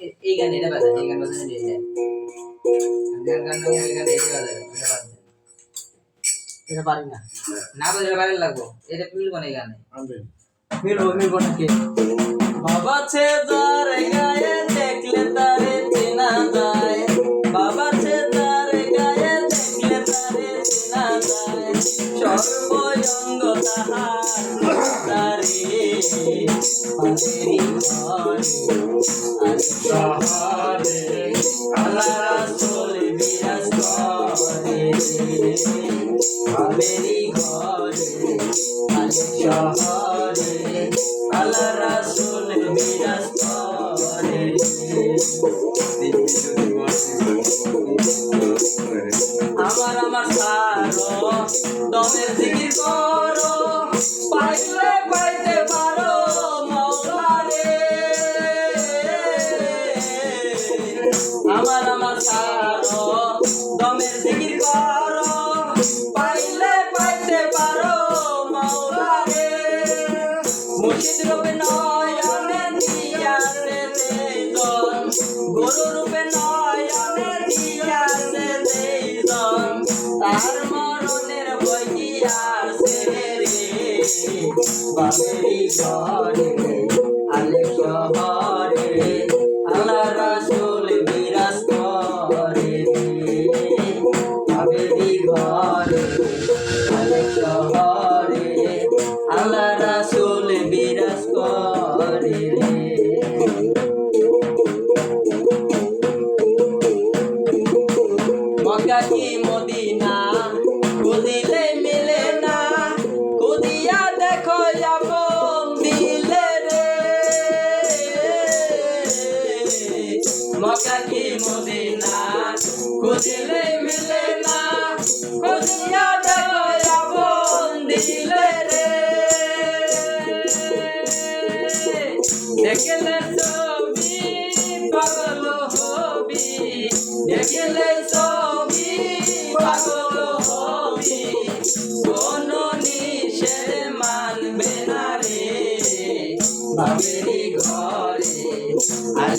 এ- এই গান এটা বাজান এই গান বাজান এটা গান গান নামে এই গান এটা বাজান এটা পারি না। না বাজালে ভালো লাগবো। এটা মিলবো না এই গানে। আনবেন মিলবো মিলবো নাকি? বাবা ছে যার গায়ে দেখলে তারে চেনা যায়। বাবা ছে যার গায়ে দেখলে তারে চেনা যায়। সর্বঙ্গ তাহার আমার আমার সারো দমের জিকির রূপে নয়নে দিয়াছে দেজন তার মরণের বই আছে রে? বাবেরি ঘরে আলে শহরে আল্লাহ রাসূল বিরাজ করে। বাবেরি ঘরে আলে শহরে আল্লাহ রাসূল বিরাজ করে। মক্কা মক্কা কি মদিনা খুঁজিলে মিলে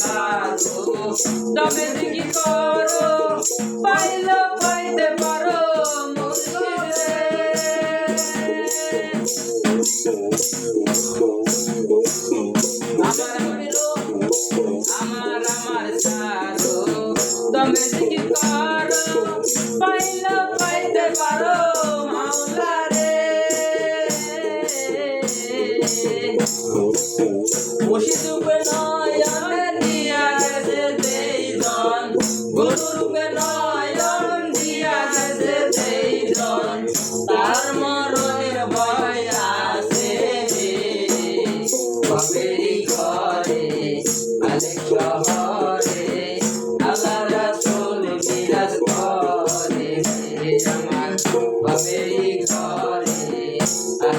সাধু দমে ঠিক করো পাইলে পাইতে পারো আমার হইল আমার আমার সারো দমে জিকির করো পাইলো পাইতে পারো মাওলা রে মুর্শিদ রূপে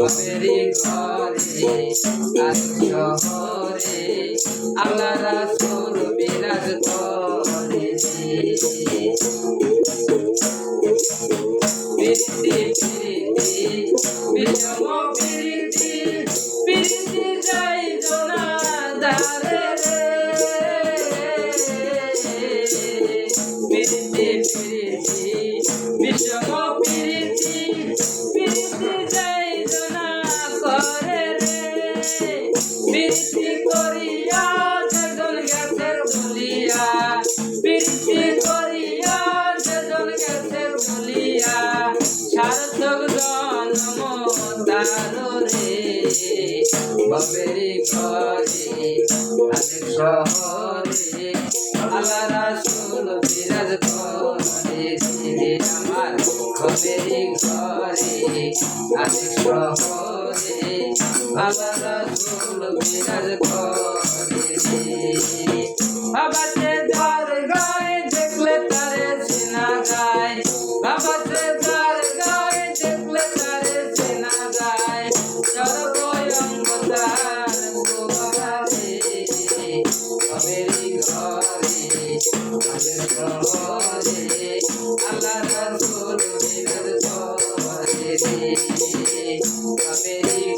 বাপেরি ঘরে আরেক শহরে আল্লাহ রাসূল বিরাজ করে প্রীতি প্রীতি বিষম প্রীতি প্রীতি যাই জোনা দারে প্রীতি প্রীতি বিষম প্রীতি বাবেরি ঘরে আলেক শহরে আল্লাহ রাসূল বিরাজ করে। রে আমার বাবেরি ঘরে আলেক শহরে আল্লাহ রাসূল বিরাজ করে। রে